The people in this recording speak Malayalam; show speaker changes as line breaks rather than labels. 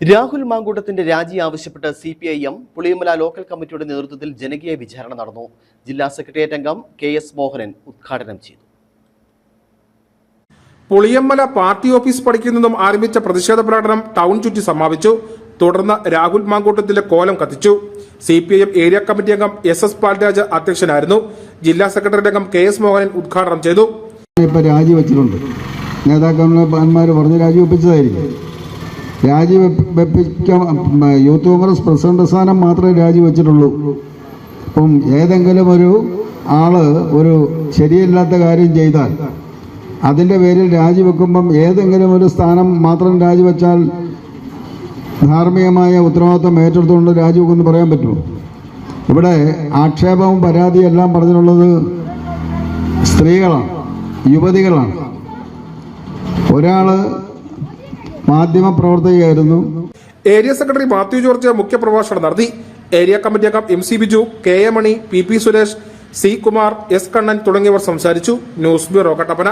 രാഹുൽ മാങ്കൂട്ടത്തിന്റെ രാജി ആവശ്യപ്പെട്ട് C P I M Puliyamala local കമ്മിറ്റിയുടെ നേതൃത്വത്തിൽ ജനകീയ വിചാരണ നടന്നു. ജില്ലാ സെക്രട്ടേറിയറ്റ് അംഗം കെ എസ് മോഹനൻ ഉദ്ഘാടനം ചെയ്തു.
പുളിയമ്മല പാർട്ടി ഓഫീസ് പടിക്കുന്നതും ആരംഭിച്ച പ്രതിഷേധ പ്രകടനം ടൗൺ ചുറ്റി സമാപിച്ചു. തുടർന്ന് രാഹുൽ മാങ്കൂട്ടത്തിലെ കോലം കത്തിച്ചു. C P I M area committee അംഗം എസ് എസ് പാൽരാജ് അധ്യക്ഷനായിരുന്നു. ജില്ലാ സെക്രട്ടറി അംഗം കെ എസ് മോഹനൻ ഉദ്ഘാടനം ചെയ്തു.
രാജിവെച്ചിട്ടുണ്ട്. നേതാക്കന്മാർ പറഞ്ഞ് രാജിവെപ്പിച്ചതായിരിക്കും. രാജിവെപ്പിക്കാൻ യൂത്ത് കോൺഗ്രസ് പ്രസിഡന്റ് സ്ഥാനം മാത്രമേ രാജിവെച്ചിട്ടുള്ളൂ. അപ്പം ഏതെങ്കിലും ഒരു ആൾ ഒരു ശരിയല്ലാത്ത കാര്യം ചെയ്താൽ അതിന്റെ പേരിൽ രാജിവെക്കുമ്പം ഏതെങ്കിലും ഒരു സ്ഥാനം മാത്രം രാജിവെച്ചാൽ ധാർമ്മികമായ ഉത്തരവാദിത്വം ഏറ്റെടുത്തുകൊണ്ട് രാജിവെക്കുമെന്ന് പറയാൻ പറ്റുമോ? ഇവിടെ ആക്ഷേപവും പരാതിയും എല്ലാം പറഞ്ഞിട്ടുള്ളത് സ്ത്രീകളാണ് യുവതികളാണ്. ഒരാൾ മാധ്യമപ്രവർത്തകയായിരുന്നു
ഏരിയ സെക്രട്ടറി മാത്യു ജോർജ് മുഖ്യപ്രഭാഷണം നടത്തി. ഏരിയ കമ്മിറ്റി അംഗം M C Biju K A Mani P P Suresh C Kumar S Kannan തുടങ്ങിയവർ സംസാരിച്ചു. News bureau Kattappana.